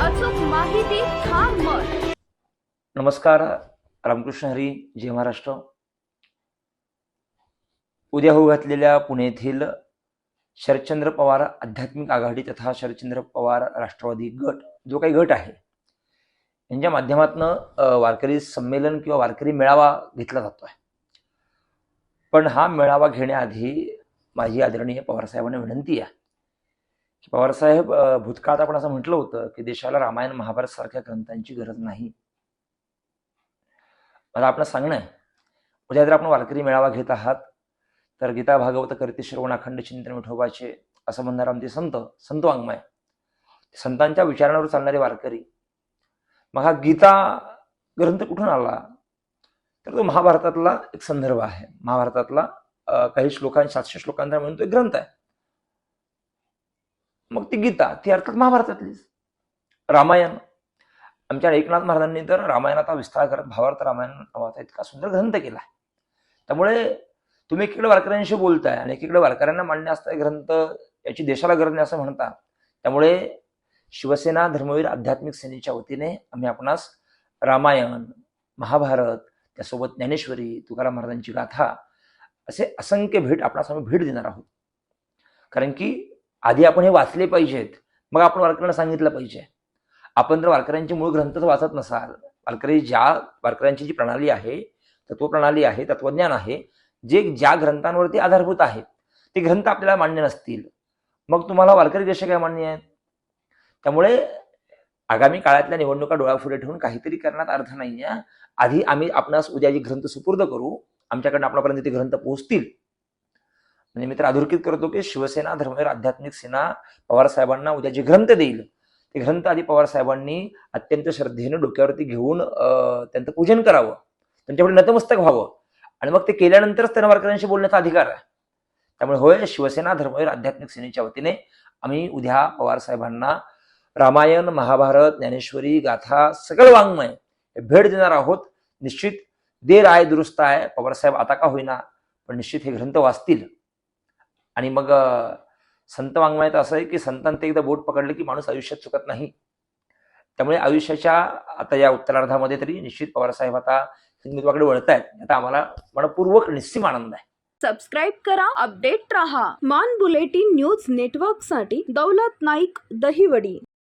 अचूक माहिती ठाम मत नमस्कार रामकृष्ण हरी जय महाराष्ट्र. उद्या होऊ घातलेल्या पुणे येथील शरदचंद्र पवार आध्यात्मिक आघाडी तथा शरदचंद्र पवार राष्ट्रवादी गट जो काही गट आहे यांच्या माध्यमातनं वारकरी संमेलन किंवा वारकरी मेळावा घेतला जातो आहे पण हा मेळावा घेण्याआधी माझी आदरणीय पवारसाहेबांना विनंती आहे. पवारसाहेब भूतकाळात आपण असं म्हटलं होतं की देशाला रामायण महाभारत सारख्या ग्रंथांची गरज नाही. मला आपण सांगणं आहे. उद्या जर आपण वारकरी मेळावा घेत आहात तर गीता भागवत करते श्रवण अखंड चिंतन विठोबाचे असं म्हणणार आमचे संत संत वाङ्मय संतांच्या विचारांवर चालणारे वारकरी मग हा गीता ग्रंथ कुठून आला? तर तो महाभारतातला एक संदर्भ आहे. महाभारतातला काही श्लोकां सातशे श्लोकांचा म्हणून तो एक ग्रंथ आहे. मग ती गीता ती अर्थात महाभारतातलीच. रामायण. आमच्या एकनाथ महाराजांनी तर रामायणाचा विस्तार करत भावार्थ रामायण नावाचा इतका सुंदर ग्रंथ केला आहे त्यामुळे तुम्ही एकीकडे वारकऱ्यांशी बोलताय आणि एकीकडे वारकऱ्यांना मांडणे असता ग्रंथ याची देशाला गरज नाही असं म्हणता. त्यामुळे शिवसेना धर्मवीर आध्यात्मिक सेनेच्या वतीने आम्ही आपणास रामायण महाभारत त्यासोबत ज्ञानेश्वरी तुकाराम महाराजांची गाथा असे असंख्य भेट आपणास आम्ही भेट देणार आहोत. कारण की आधी आपण हे वाचले पाहिजेत. मग आपण वारकऱ्यांना सांगितलं पाहिजे. आपण जर वारकऱ्यांचे मूळ ग्रंथच वाचत नसाल वारकरी ज्या वारकऱ्यांची जी प्रणाली आहे तत्वप्रणाली आहे तत्वज्ञान आहे जे ज्या ग्रंथांवरती आधारभूत आहेत ते ग्रंथ आपल्याला मान्य नसतील. मग तुम्हाला वारकरी कसे काय मान्य आहेत? त्यामुळे आगामी काळातल्या निवडणुका डोळ्यापुढे ठेवून काहीतरी करण्यात अर्थ नाही आहे आधी आम्ही आपणास उद्या जे ग्रंथ सुपूर्द करू आमच्याकडनं आपणापर्यंत ते ग्रंथ पोहोचतील. म्हणजे मी तर अधोरेखित करतो की शिवसेना धर्मवीर म्हणजे आध्यात्मिक सेना पवार साहेबांना उद्या जे ग्रंथ देईल ते ग्रंथ आधी पवार साहेबांनी अत्यंत श्रद्धेनं डोक्यावरती घेऊन त्यांचं पूजन करावं. त्यांच्यापुढे नतमस्तक व्हावं. आणि मग ते केल्यानंतरच त्यांना वारकऱ्यांशी बोलण्याचा अधिकार आहे. त्यामुळे होय शिवसेना धर्मवीर म्हणजे आध्यात्मिक सेनेच्या वतीने आम्ही उद्या पवार साहेबांना रामायण महाभारत ज्ञानेश्वरी गाथा सगळं वाङ्मय भेट देणार आहोत. निश्चित दे राय दुरुस्त आहे. पवारसाहेब आता का होईना? पण निश्चित हे ग्रंथ वाचतील. आणि मग संत वाङ्मयात असं आहे की संतांचे एकदा बोट पकडलं की माणूस आयुष्यात चुकत नाही. त्यामुळे आयुष्याच्या आता या उत्तरार्धामध्ये तरी निश्चित पवारसाहेब आता हिंदुत्वाकडे वळतायत. आता आम्हाला मनपूर्वक निस्सीम आनंद आहे. सबस्क्राईब करा अपडेट रहा. मान बुलेटिन न्यूज नेटवर्कसाठी दौलत नाईक दहिवडी.